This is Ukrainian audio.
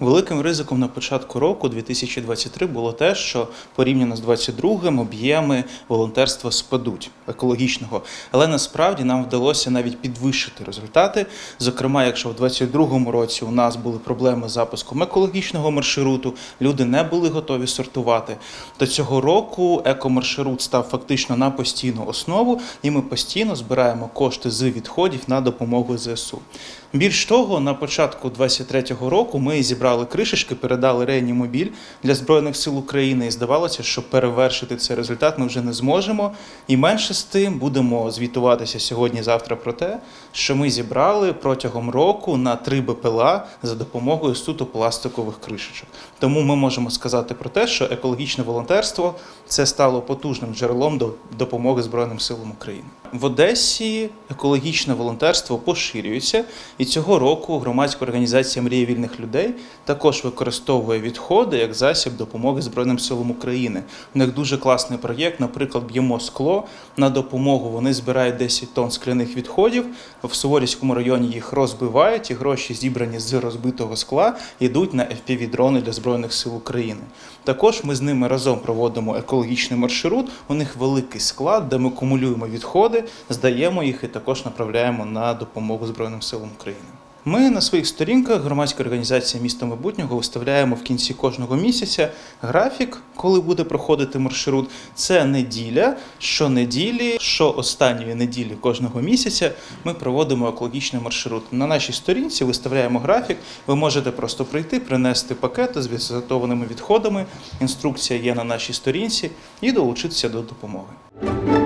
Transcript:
Великим ризиком на початку року 2023 було те, що порівняно з 2022 об'єми волонтерства спадуть екологічного. Але насправді нам вдалося навіть підвищити результати. Зокрема, якщо в 2022 році у нас були проблеми з запуском екологічного маршруту, люди не були готові сортувати, то цього року екомаршрут став фактично на постійну основу, і ми постійно збираємо кошти з відходів на допомогу ЗСУ. Більш того, на початку 2023 року ми зібрали кришечки, передали реанімобіль для збройних сил України. І здавалося, що перевершити цей результат ми вже не зможемо. І менше з тим будемо звітуватися сьогодні-завтра про те, що ми зібрали протягом року на три БПЛА за допомогою суто пластикових кришечок. Тому ми можемо сказати про те, що екологічне волонтерство це стало потужним джерелом до допомоги Збройним силам України. В Одесі екологічне волонтерство поширюється, і цього року громадська організація Мрія вільних людей також використовує відходи як засіб допомоги Збройним силам України. У них дуже класний проєкт. Наприклад, б'ємо скло на допомогу. Вони збирають 10 тонн скляних відходів. В Суворівському районі їх розбивають, і гроші, зібрані з розбитого скла, йдуть на FPV-дрони для Збройних сил України. Також ми з ними разом проводимо екологічний маршрут. У них великий склад, де ми кумулюємо відходи, здаємо їх і також направляємо на допомогу Збройним силам України. Ми на своїх сторінках громадська організація місто майбутнього виставляємо в кінці кожного місяця графік, коли буде проходити маршрут. Це неділя. Щонеділі, що останньої неділі кожного місяця ми проводимо екологічний маршрут. На нашій сторінці виставляємо графік. Ви можете просто прийти, принести пакети з відсортованими відходами. Інструкція є на нашій сторінці і долучитися до допомоги.